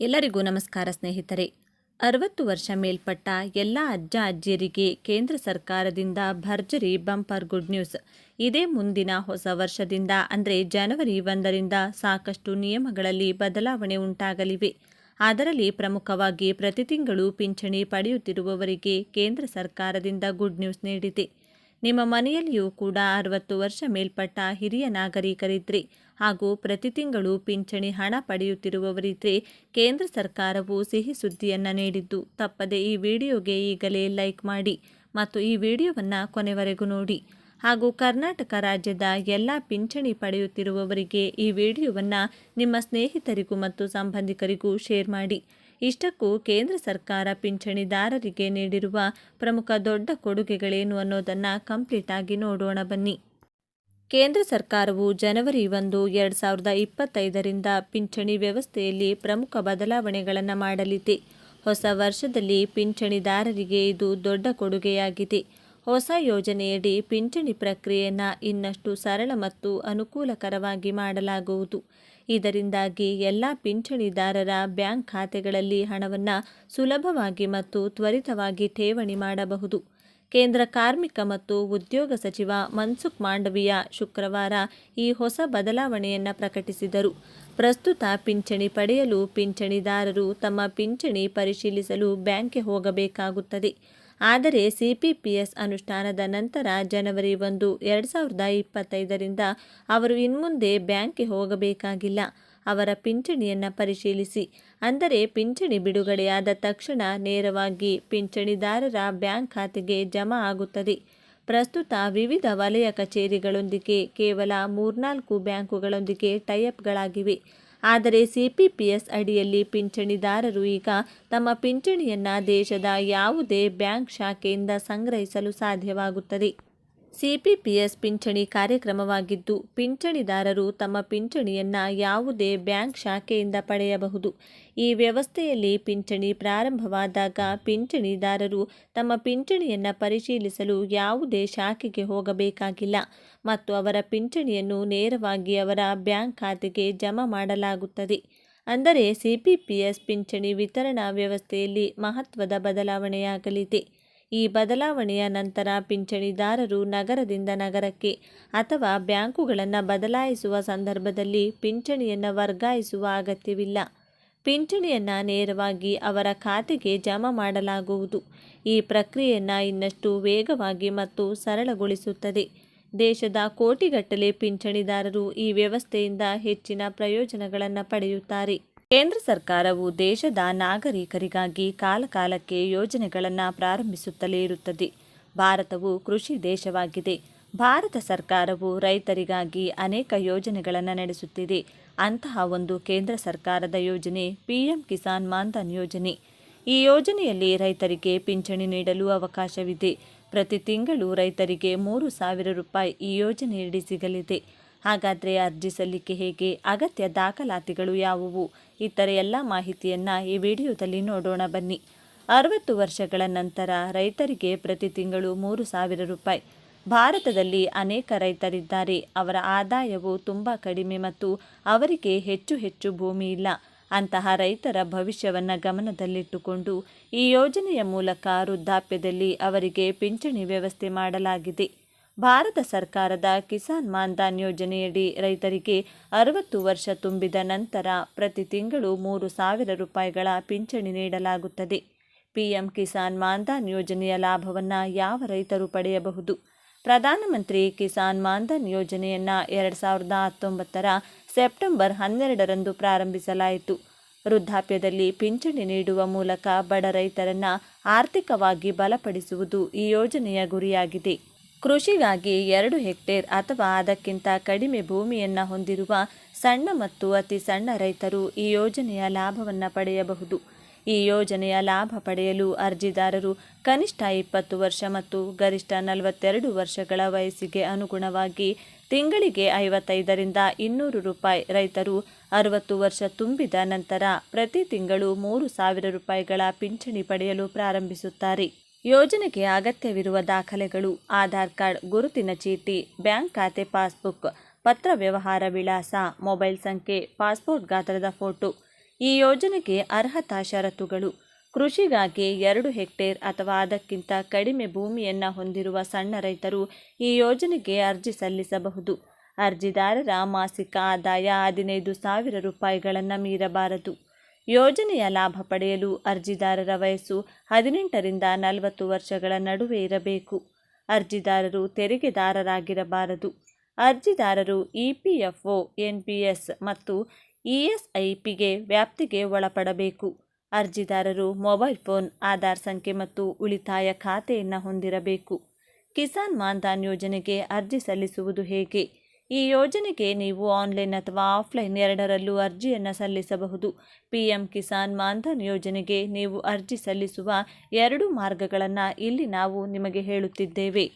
ಎಲ್ಲರಿಗೂ ನಮಸ್ಕಾರ ಸ್ನೇಹಿತರೆ. ಅರವತ್ತು ವರ್ಷ ಮೇಲ್ಪಟ್ಟ ಎಲ್ಲ ಅಜ್ಜ ಅಜ್ಜಿಯರಿಗೆ ಕೇಂದ್ರ ಸರ್ಕಾರದಿಂದ ಭರ್ಜರಿ ಬಂಪರ್ ಗುಡ್ ನ್ಯೂಸ್. ಇದೇ ಮುಂದಿನ ಹೊಸ ವರ್ಷದಿಂದ, ಅಂದರೆ ಜನವರಿ ಒಂದರಿಂದ ಸಾಕಷ್ಟು ನಿಯಮಗಳಲ್ಲಿ ಬದಲಾವಣೆ ಉಂಟಾಗಲಿವೆ. ಅದರಲ್ಲಿ ಪ್ರಮುಖವಾಗಿ ಪ್ರತಿ ತಿಂಗಳು ಪಿಂಚಣಿ ಪಡೆಯುತ್ತಿರುವವರಿಗೆ ಕೇಂದ್ರ ಸರ್ಕಾರದಿಂದ ಗುಡ್ ನ್ಯೂಸ್ ನೀಡಿದೆ. ನಿಮ್ಮ ಮನೆಯಲ್ಲಿಯೂ ಕೂಡ ಅರವತ್ತು ವರ್ಷ ಮೇಲ್ಪಟ್ಟ ಹಿರಿಯ ನಾಗರಿಕರಿದ್ರಿ. ಹಾಗೂ ಪ್ರತಿ ತಿಂಗಳು ಪಿಂಚಣಿ ಹಣ ಪಡೆಯುತ್ತಿರುವವರಿದ್ರೆ ಕೇಂದ್ರ ಸರ್ಕಾರವು ಸಿಹಿ ಸುದ್ದಿಯನ್ನು ನೀಡಿದ್ದು. ತಪ್ಪದೆ ಈ ವಿಡಿಯೋಗೆ ಈಗಲೇ ಲೈಕ್ ಮಾಡಿ ಮತ್ತು ಈ ವಿಡಿಯೋವನ್ನು ಕೊನೆವರೆಗೂ ನೋಡಿ. ಹಾಗೂ ಕರ್ನಾಟಕ ರಾಜ್ಯದ ಎಲ್ಲ ಪಿಂಚಣಿ ಪಡೆಯುತ್ತಿರುವವರಿಗೆ ಈ ವಿಡಿಯೋವನ್ನು ನಿಮ್ಮ ಸ್ನೇಹಿತರಿಗೂ ಮತ್ತು ಸಂಬಂಧಿಕರಿಗೂ ಶೇರ್ ಮಾಡಿ. ಇಷ್ಟಕ್ಕೂ ಕೇಂದ್ರ ಸರ್ಕಾರ ಪಿಂಚಣಿದಾರರಿಗೆ ನೀಡಿರುವ ಪ್ರಮುಖ ದೊಡ್ಡ ಕೊಡುಗೆಗಳೇನು ಅನ್ನೋದನ್ನು ಕಂಪ್ಲೀಟ್ ಆಗಿ ನೋಡೋಣ ಬನ್ನಿ. ಕೇಂದ್ರ ಸರ್ಕಾರವು ಜನವರಿ ಒಂದು, ಎರಡು ಸಾವಿರದ ಇಪ್ಪತ್ತೈದರಿಂದ ಪಿಂಚಣಿ ವ್ಯವಸ್ಥೆಯಲ್ಲಿ ಪ್ರಮುಖ ಬದಲಾವಣೆಗಳನ್ನು ಮಾಡಲಿದೆ. ಹೊಸ ವರ್ಷದಲ್ಲಿ ಪಿಂಚಣಿದಾರರಿಗೆ ಇದು ದೊಡ್ಡ ಕೊಡುಗೆಯಾಗಿದೆ. ಹೊಸ ಯೋಜನೆಯಡಿ ಪಿಂಚಣಿ ಪ್ರಕ್ರಿಯೆಯನ್ನು ಇನ್ನಷ್ಟು ಸರಳ ಮತ್ತು ಅನುಕೂಲಕರವಾಗಿ ಮಾಡಲಾಗುವುದು. ಇದರಿಂದಾಗಿ ಎಲ್ಲ ಪಿಂಚಣಿದಾರರ ಬ್ಯಾಂಕ್ ಖಾತೆಗಳಲ್ಲಿ ಹಣವನ್ನು ಸುಲಭವಾಗಿ ಮತ್ತು ತ್ವರಿತವಾಗಿ ಠೇವಣಿ ಮಾಡಬಹುದು. ಕೇಂದ್ರ ಕಾರ್ಮಿಕ ಮತ್ತು ಉದ್ಯೋಗ ಸಚಿವ ಮನ್ಸುಖ್ ಮಾಂಡವಿಯ ಶುಕ್ರವಾರ ಈ ಹೊಸ ಬದಲಾವಣೆಯನ್ನು ಪ್ರಕಟಿಸಿದರು. ಪ್ರಸ್ತುತ ಪಿಂಚಣಿ ಪಡೆಯಲು ಪಿಂಚಣಿದಾರರು ತಮ್ಮ ಪಿಂಚಣಿ ಪರಿಶೀಲಿಸಲು ಬ್ಯಾಂಕ್ಗೆ ಹೋಗಬೇಕಾಗುತ್ತದೆ. ಆದರೆ ಸಿಪಿಪಿಎಸ್ ಅನುಷ್ಠಾನದ ನಂತರ ಜನವರಿ ಒಂದು, ಎರಡು ಸಾವಿರದ ಇಪ್ಪತ್ತೈದರಿಂದ ಅವರು ಇನ್ಮುಂದೆ ಬ್ಯಾಂಕ್ಗೆ ಹೋಗಬೇಕಾಗಿಲ್ಲ. ಅವರ ಪಿಂಚಣಿಯನ್ನು ಪರಿಶೀಲಿಸಿ. ಅಂದರೆ ಪಿಂಚಣಿ ಬಿಡುಗಡೆಯಾದ ತಕ್ಷಣ ನೇರವಾಗಿ ಪಿಂಚಣಿದಾರರ ಬ್ಯಾಂಕ್ ಖಾತೆಗೆ ಜಮಾ ಆಗುತ್ತದೆ. ಪ್ರಸ್ತುತ ವಿವಿಧ ವಲಯ ಕಚೇರಿಗಳೊಂದಿಗೆ ಕೇವಲ ಮೂರ್ನಾಲ್ಕು ಬ್ಯಾಂಕುಗಳೊಂದಿಗೆ ಟೈಅಪ್ಗಳಾಗಿವೆ. ಆದರೆ ಸಿಪಿಪಿಎಸ್ ಅಡಿಯಲ್ಲಿ ಪಿಂಚಣಿದಾರರು ಈಗ ತಮ್ಮ ಪಿಂಚಣಿಯನ್ನು ದೇಶದ ಯಾವುದೇ ಬ್ಯಾಂಕ್ ಶಾಖೆಯಿಂದ ಸಂಗ್ರಹಿಸಲು ಸಾಧ್ಯವಾಗುತ್ತದೆ. ಸಿಪಿಪಿಎಸ್ ಪಿಂಚಣಿ ಕಾರ್ಯಕ್ರಮವಾಗಿದ್ದು, ಪಿಂಚಣಿದಾರರು ತಮ್ಮ ಪಿಂಚಣಿಯನ್ನು ಯಾವುದೇ ಬ್ಯಾಂಕ್ ಶಾಖೆಯಿಂದ ಪಡೆಯಬಹುದು. ಈ ವ್ಯವಸ್ಥೆಯಲ್ಲಿ ಪಿಂಚಣಿ ಪ್ರಾರಂಭವಾದಾಗ ಪಿಂಚಣಿದಾರರು ತಮ್ಮ ಪಿಂಚಣಿಯನ್ನು ಪರಿಶೀಲಿಸಲು ಯಾವುದೇ ಶಾಖೆಗೆ ಹೋಗಬೇಕಾಗಿಲ್ಲ ಮತ್ತು ಅವರ ಪಿಂಚಣಿಯನ್ನು ನೇರವಾಗಿ ಅವರ ಬ್ಯಾಂಕ್ ಖಾತೆಗೆ ಜಮಾ ಮಾಡಲಾಗುತ್ತದೆ. ಅಂದರೆ ಸಿಪಿಪಿಎಸ್ ಪಿಂಚಣಿ ವಿತರಣಾ ವ್ಯವಸ್ಥೆಯಲ್ಲಿ ಮಹತ್ವದ ಬದಲಾವಣೆಯಾಗಲಿದೆ. ಈ ಬದಲಾವಣೆಯ ನಂತರ ಪಿಂಚಣಿದಾರರು ನಗರದಿಂದ ನಗರಕ್ಕೆ ಅಥವಾ ಬ್ಯಾಂಕುಗಳನ್ನು ಬದಲಾಯಿಸುವ ಸಂದರ್ಭದಲ್ಲಿ ಪಿಂಚಣಿಯನ್ನು ವರ್ಗಾಯಿಸುವ ಅಗತ್ಯವಿಲ್ಲ. ಪಿಂಚಣಿಯನ್ನು ನೇರವಾಗಿ ಅವರ ಖಾತೆಗೆ ಜಮಾ ಮಾಡಲಾಗುವುದು. ಈ ಪ್ರಕ್ರಿಯೆಯನ್ನು ಇನ್ನಷ್ಟು ವೇಗವಾಗಿ ಮತ್ತು ಸರಳಗೊಳಿಸುತ್ತದೆ. ದೇಶದ ಕೋಟಿಗಟ್ಟಲೆ ಪಿಂಚಣಿದಾರರು ಈ ವ್ಯವಸ್ಥೆಯಿಂದ ಹೆಚ್ಚಿನ ಪ್ರಯೋಜನಗಳನ್ನು ಪಡೆಯುತ್ತಾರೆ. ಕೇಂದ್ರ ಸರ್ಕಾರವು ದೇಶದ ನಾಗರಿಕರಿಗಾಗಿ ಕಾಲಕಾಲಕ್ಕೆ ಯೋಜನೆಗಳನ್ನು ಪ್ರಾರಂಭಿಸುತ್ತಲೇ ಇರುತ್ತದೆ. ಭಾರತವು ಕೃಷಿ ದೇಶವಾಗಿದೆ. ಭಾರತ ಸರ್ಕಾರವು ರೈತರಿಗಾಗಿ ಅನೇಕ ಯೋಜನೆಗಳನ್ನು ನಡೆಸುತ್ತಿದೆ. ಅಂತಹ ಒಂದು ಕೇಂದ್ರ ಸರ್ಕಾರದ ಯೋಜನೆ ಪಿಎಂ ಕಿಸಾನ್ ಮಾನ್ಧನ್ ಯೋಜನೆ. ಈ ಯೋಜನೆಯಲ್ಲಿ ರೈತರಿಗೆ ಪಿಂಚಣಿ ನೀಡಲು ಅವಕಾಶವಿದೆ. ಪ್ರತಿ ತಿಂಗಳು ರೈತರಿಗೆ ಮೂರು ಸಾವಿರ ರೂಪಾಯಿ ಈ ಯೋಜನೆಯಡಿ ಸಿಗಲಿದೆ. ಹಾಗಾದರೆ ಅರ್ಜಿ ಸಲ್ಲಿಕೆ ಹೇಗೆ? ಅಗತ್ಯ ದಾಖಲಾತಿಗಳು ಯಾವುವು? ಇತರ ಎಲ್ಲ ಮಾಹಿತಿಯನ್ನು ಈ ವಿಡಿಯೋದಲ್ಲಿ ನೋಡೋಣ ಬನ್ನಿ. ಅರವತ್ತು ವರ್ಷಗಳ ನಂತರ ರೈತರಿಗೆ ಪ್ರತಿ ತಿಂಗಳು ಮೂರು ಸಾವಿರ ರೂಪಾಯಿ. ಭಾರತದಲ್ಲಿ ಅನೇಕ ರೈತರಿದ್ದಾರೆ. ಅವರ ಆದಾಯವು ತುಂಬ ಕಡಿಮೆ ಮತ್ತು ಅವರಿಗೆ ಹೆಚ್ಚು ಹೆಚ್ಚು ಭೂಮಿ ಇಲ್ಲ. ಅಂತಹ ರೈತರ ಭವಿಷ್ಯವನ್ನು ಗಮನದಲ್ಲಿಟ್ಟುಕೊಂಡು ಈ ಯೋಜನೆಯ ಮೂಲಕ ವೃದ್ಧಾಪ್ಯದಲ್ಲಿ ಅವರಿಗೆ ಪಿಂಚಣಿ ವ್ಯವಸ್ಥೆ ಮಾಡಲಾಗಿದೆ. ಭಾರತ ಸರ್ಕಾರದ ಕಿಸಾನ್ ಮಾನ್ಧನ್ ಯೋಜನೆಯಡಿ ರೈತರಿಗೆ ಅರವತ್ತು ವರ್ಷ ತುಂಬಿದ ನಂತರ ಪ್ರತಿ ತಿಂಗಳು ಮೂರು ಸಾವಿರ ರೂಪಾಯಿಗಳ ಪಿಂಚಣಿ ನೀಡಲಾಗುತ್ತದೆ. ಪಿಎಂ ಕಿಸಾನ್ ಮಾನ್ಧನ್ ಯೋಜನೆಯ ಲಾಭವನ್ನು ಯಾವ ರೈತರು ಪಡೆಯಬಹುದು? ಪ್ರಧಾನಮಂತ್ರಿ ಕಿಸಾನ್ ಮಾನ್ಧನ್ ಯೋಜನೆಯನ್ನು ಎರಡು ಸಾವಿರದ ಹತ್ತೊಂಬತ್ತರ ಸೆಪ್ಟೆಂಬರ್ ಹನ್ನೆರಡರಂದು ಪ್ರಾರಂಭಿಸಲಾಯಿತು. ವೃದ್ಧಾಪ್ಯದಲ್ಲಿ ಪಿಂಚಣಿ ನೀಡುವ ಮೂಲಕ ಬಡ ರೈತರನ್ನು ಆರ್ಥಿಕವಾಗಿ ಬಲಪಡಿಸುವುದು ಈ ಯೋಜನೆಯ ಗುರಿಯಾಗಿದೆ. ಕೃಷಿಗಾಗಿ ಎರಡು ಹೆಕ್ಟೇರ್ ಅಥವಾ ಅದಕ್ಕಿಂತ ಕಡಿಮೆ ಭೂಮಿಯನ್ನು ಹೊಂದಿರುವ ಸಣ್ಣ ಮತ್ತು ಅತಿ ಸಣ್ಣ ರೈತರು ಈ ಯೋಜನೆಯ ಲಾಭವನ್ನು ಪಡೆಯಬಹುದು. ಈ ಯೋಜನೆಯ ಲಾಭ ಪಡೆಯಲು ಅರ್ಜಿದಾರರು ಕನಿಷ್ಠ ಇಪ್ಪತ್ತು ವರ್ಷ ಮತ್ತು ಗರಿಷ್ಠ ನಲವತ್ತೆರಡು ವರ್ಷಗಳ ವಯಸ್ಸಿಗೆ ಅನುಗುಣವಾಗಿ ತಿಂಗಳಿಗೆ ಐವತ್ತೈದರಿಂದ ಇನ್ನೂರು ರೂಪಾಯಿ ರೈತರು ಅರವತ್ತು ವರ್ಷ ತುಂಬಿದ ನಂತರ ಪ್ರತಿ ತಿಂಗಳು ಮೂರು ಸಾವಿರ ರೂಪಾಯಿಗಳ ಪಿಂಚಣಿ ಪಡೆಯಲು ಪ್ರಾರಂಭಿಸುತ್ತಾರೆ. ಯೋಜನೆಗೆ ಅಗತ್ಯವಿರುವ ದಾಖಲೆಗಳು, ಆಧಾರ್ ಕಾರ್ಡ್, ಗುರುತಿನ ಚೀಟಿ, ಬ್ಯಾಂಕ್ ಖಾತೆ, ಪಾಸ್ಬುಕ್, ಪತ್ರ ವ್ಯವಹಾರ ವಿಳಾಸ, ಮೊಬೈಲ್ ಸಂಖ್ಯೆ, ಪಾಸ್ಪೋರ್ಟ್ ಗಾತ್ರದ ಫೋಟೋ. ಈ ಯೋಜನೆಗೆ ಅರ್ಹತಾ ಷರತ್ತುಗಳು. ಕೃಷಿಗಾಗಿ ಎರಡು ಹೆಕ್ಟೇರ್ ಅಥವಾ ಅದಕ್ಕಿಂತ ಕಡಿಮೆ ಭೂಮಿಯನ್ನು ಹೊಂದಿರುವ ಸಣ್ಣ ರೈತರು ಈ ಯೋಜನೆಗೆ ಅರ್ಜಿ ಸಲ್ಲಿಸಬಹುದು. ಅರ್ಜಿದಾರರ ಮಾಸಿಕ ಆದಾಯ ಹದಿನೈದು ಸಾವಿರ ರೂಪಾಯಿಗಳನ್ನು ಮೀರಬಾರದು. ಯೋಜನೆಯ ಲಾಭ ಪಡೆಯಲು ಅರ್ಜಿದಾರರ ವಯಸ್ಸು ಹದಿನೆಂಟರಿಂದ ನಲವತ್ತು ವರ್ಷಗಳ ನಡುವೆ ಇರಬೇಕು. ಅರ್ಜಿದಾರರು ತೆರಿಗೆದಾರರಾಗಿರಬಾರದು. ಅರ್ಜಿದಾರರು ಇಪಿಎಫ್ಒ ಎನ್ಪಿಎಸ್ ಮತ್ತು ಇಎಸ್ಐಪಿಗೆ ವ್ಯಾಪ್ತಿಗೆ ಒಳಪಡಬೇಕು. ಅರ್ಜಿದಾರರು ಮೊಬೈಲ್ ಫೋನ್, ಆಧಾರ್ ಸಂಖ್ಯೆ ಮತ್ತು ಉಳಿತಾಯ ಖಾತೆಯನ್ನು ಹೊಂದಿರಬೇಕು. ಕಿಸಾನ್ ಮಾನ್ಧನ್ ಯೋಜನೆಗೆ ಅರ್ಜಿ ಸಲ್ಲಿಸುವುದು ಹೇಗೆ? ಈ ಯೋಜನೆಗೆ ನೀವು ಆನ್ಲೈನ್ ಅಥವಾ ಆಫ್ಲೈನ್ ಎರಡರಲ್ಲೂ ಅರ್ಜಿಯನ್ನು ಸಲ್ಲಿಸಬಹುದು. ಪಿಎಂ ಕಿಸಾನ್ ಮಾನ್ಧನ್ ಯೋಜನೆಗೆ ನೀವು ಅರ್ಜಿ ಸಲ್ಲಿಸುವ ಎರಡು ಮಾರ್ಗಗಳನ್ನು ಇಲ್ಲಿ ನಾವು ನಿಮಗೆ ಹೇಳುತ್ತಿದ್ದೇವೆ.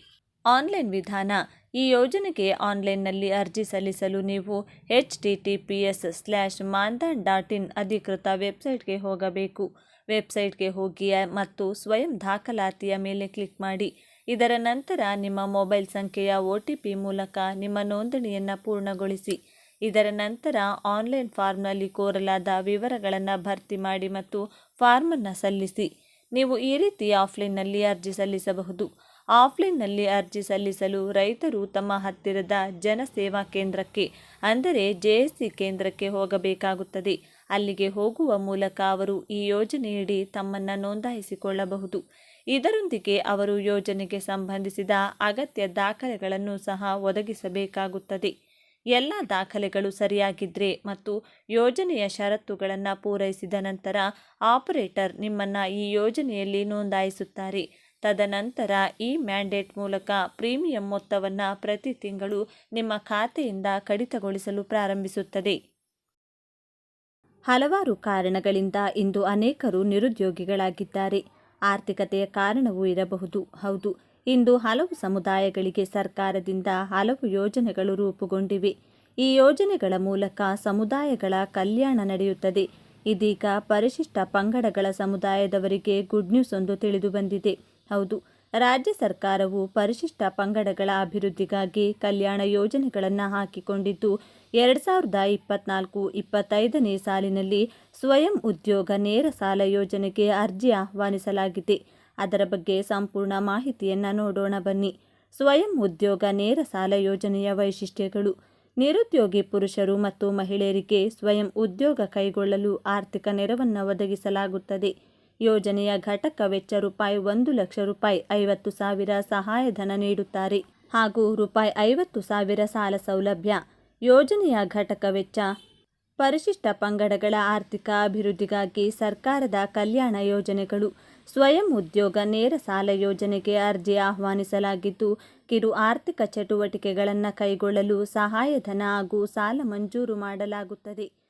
ಆನ್ಲೈನ್ ವಿಧಾನ, ಈ ಯೋಜನೆಗೆ ಆನ್ಲೈನ್ನಲ್ಲಿ ಅರ್ಜಿ ಸಲ್ಲಿಸಲು ನೀವು H T T P S slash Maandhan dot in ಅಧಿಕೃತ ವೆಬ್ಸೈಟ್ಗೆ ಹೋಗಬೇಕು. ವೆಬ್ಸೈಟ್ಗೆ ಹೋಗಿ ಮತ್ತು ಸ್ವಯಂ ದಾಖಲಾತಿಯ ಮೇಲೆ ಕ್ಲಿಕ್ ಮಾಡಿ. ಇದರ ನಂತರ ನಿಮ್ಮ ಮೊಬೈಲ್ ಸಂಖ್ಯೆಯ ಒ ಮೂಲಕ ನಿಮ್ಮ ನೋಂದಣಿಯನ್ನು ಪೂರ್ಣಗೊಳಿಸಿ. ಇದರ ನಂತರ ಆನ್ಲೈನ್ ಫಾರ್ಮ್ನಲ್ಲಿ ಕೋರಲಾದ ವಿವರಗಳನ್ನು ಭರ್ತಿ ಮಾಡಿ ಮತ್ತು ಫಾರ್ಮನ್ನು ಸಲ್ಲಿಸಿ. ನೀವು ಈ ರೀತಿ ಆಫ್ಲೈನ್ನಲ್ಲಿ ಅರ್ಜಿ ಸಲ್ಲಿಸಬಹುದು. ಆಫ್ಲೈನ್ನಲ್ಲಿ ಅರ್ಜಿ ಸಲ್ಲಿಸಲು ರೈತರು ತಮ್ಮ ಹತ್ತಿರದ ಜನಸೇವಾ ಕೇಂದ್ರಕ್ಕೆ, ಅಂದರೆ ಜೆಎಸ್ಸಿ ಕೇಂದ್ರಕ್ಕೆ ಹೋಗಬೇಕಾಗುತ್ತದೆ. ಅಲ್ಲಿಗೆ ಹೋಗುವ ಮೂಲಕ ಅವರು ಈ ಯೋಜನೆಯಡಿ ತಮ್ಮನ್ನು ನೋಂದಾಯಿಸಿಕೊಳ್ಳಬಹುದು. ಇದರೊಂದಿಗೆ ಅವರು ಯೋಜನೆಗೆ ಸಂಬಂಧಿಸಿದ ಅಗತ್ಯ ದಾಖಲೆಗಳನ್ನು ಸಹ ಒದಗಿಸಬೇಕಾಗುತ್ತದೆ. ಎಲ್ಲ ದಾಖಲೆಗಳು ಸರಿಯಾಗಿದ್ದರೆ ಮತ್ತು ಯೋಜನೆಯ ಷರತ್ತುಗಳನ್ನು ಪೂರೈಸಿದ ನಂತರ ಆಪರೇಟರ್ ನಿಮ್ಮನ್ನು ಈ ಯೋಜನೆಯಲ್ಲಿ ನೋಂದಾಯಿಸುತ್ತಾರೆ. ತದನಂತರ ಈ ಮ್ಯಾಂಡೇಟ್ ಮೂಲಕ ಪ್ರೀಮಿಯಂ ಮೊತ್ತವನ್ನು ಪ್ರತಿ ತಿಂಗಳು ನಿಮ್ಮ ಖಾತೆಯಿಂದ ಕಡಿತಗೊಳಿಸಲು ಪ್ರಾರಂಭಿಸುತ್ತದೆ. ಹಲವಾರು ಕಾರಣಗಳಿಂದ ಇಂದು ಅನೇಕರು ನಿರುದ್ಯೋಗಿಗಳಾಗಿದ್ದಾರೆ. ಆರ್ಥಿಕತೆಯ ಕಾರಣವೂ ಇರಬಹುದು. ಹೌದು, ಇಂದು ಹಲವು ಸಮುದಾಯಗಳಿಗೆ ಸರ್ಕಾರದಿಂದ ಹಲವು ಯೋಜನೆಗಳು ರೂಪುಗೊಂಡಿವೆ. ಈ ಯೋಜನೆಗಳ ಮೂಲಕ ಸಮುದಾಯಗಳ ಕಲ್ಯಾಣ ನಡೆಯುತ್ತದೆ. ಇದೀಗ ಪರಿಶಿಷ್ಟ ಪಂಗಡಗಳ ಸಮುದಾಯದವರಿಗೆ ಗುಡ್ ನ್ಯೂಸ್ ಒಂದು ತಿಳಿದು ಬಂದಿದೆ. ಹೌದು, ರಾಜ್ಯ ಸರ್ಕಾರವು ಪರಿಶಿಷ್ಟ ಪಂಗಡಗಳ ಅಭಿವೃದ್ಧಿಗಾಗಿ ಕಲ್ಯಾಣ ಯೋಜನೆಗಳನ್ನು ಹಾಕಿಕೊಂಡಿದ್ದು ಎರಡು ಸಾವಿರದ ಇಪ್ಪತ್ನಾಲ್ಕು ಇಪ್ಪತ್ತೈದನೇ ಸಾಲಿನಲ್ಲಿ ಸ್ವಯಂ ಉದ್ಯೋಗ ನೇರ ಸಾಲ ಯೋಜನೆಗೆ ಅರ್ಜಿ ಆಹ್ವಾನಿಸಲಾಗಿದೆ. ಅದರ ಬಗ್ಗೆ ಸಂಪೂರ್ಣ ಮಾಹಿತಿಯನ್ನು ನೋಡೋಣ ಬನ್ನಿ. ಸ್ವಯಂ ಉದ್ಯೋಗ ನೇರ ಸಾಲ ಯೋಜನೆಯ ವೈಶಿಷ್ಟ್ಯಗಳು. ನಿರುದ್ಯೋಗಿ ಪುರುಷರು ಮತ್ತು ಮಹಿಳೆಯರಿಗೆ ಸ್ವಯಂ ಉದ್ಯೋಗ ಕೈಗೊಳ್ಳಲು ಆರ್ಥಿಕ ನೆರವನ್ನು ಒದಗಿಸಲಾಗುತ್ತದೆ. ಯೋಜನೆಯ ಘಟಕ ವೆಚ್ಚ ರೂಪಾಯಿ ಒಂದು ಲಕ್ಷ ರೂಪಾಯಿ ಐವತ್ತು ಸಾವಿರ ಸಹಾಯಧನ ನೀಡುತ್ತಾರೆ. ಹಾಗೂ ರೂಪಾಯಿ ಐವತ್ತು ಸಾವಿರ ಸಾಲ ಸೌಲಭ್ಯ. ಯೋಜನೆಯ ಘಟಕ ವೆಚ್ಚ. ಪರಿಶಿಷ್ಟ ಪಂಗಡಗಳ ಆರ್ಥಿಕ ಅಭಿವೃದ್ಧಿಗಾಗಿ ಸರ್ಕಾರದ ಕಲ್ಯಾಣ ಯೋಜನೆಗಳು. ಸ್ವಯಂ ಉದ್ಯೋಗ ನೇರ ಸಾಲ ಯೋಜನೆಗೆ ಅರ್ಜಿ ಆಹ್ವಾನಿಸಲಾಗಿದ್ದು, ಕಿರು ಆರ್ಥಿಕ ಚಟುವಟಿಕೆಗಳನ್ನು ಕೈಗೊಳ್ಳಲು ಸಹಾಯಧನ ಹಾಗೂ ಸಾಲ ಮಂಜೂರು ಮಾಡಲಾಗುತ್ತದೆ.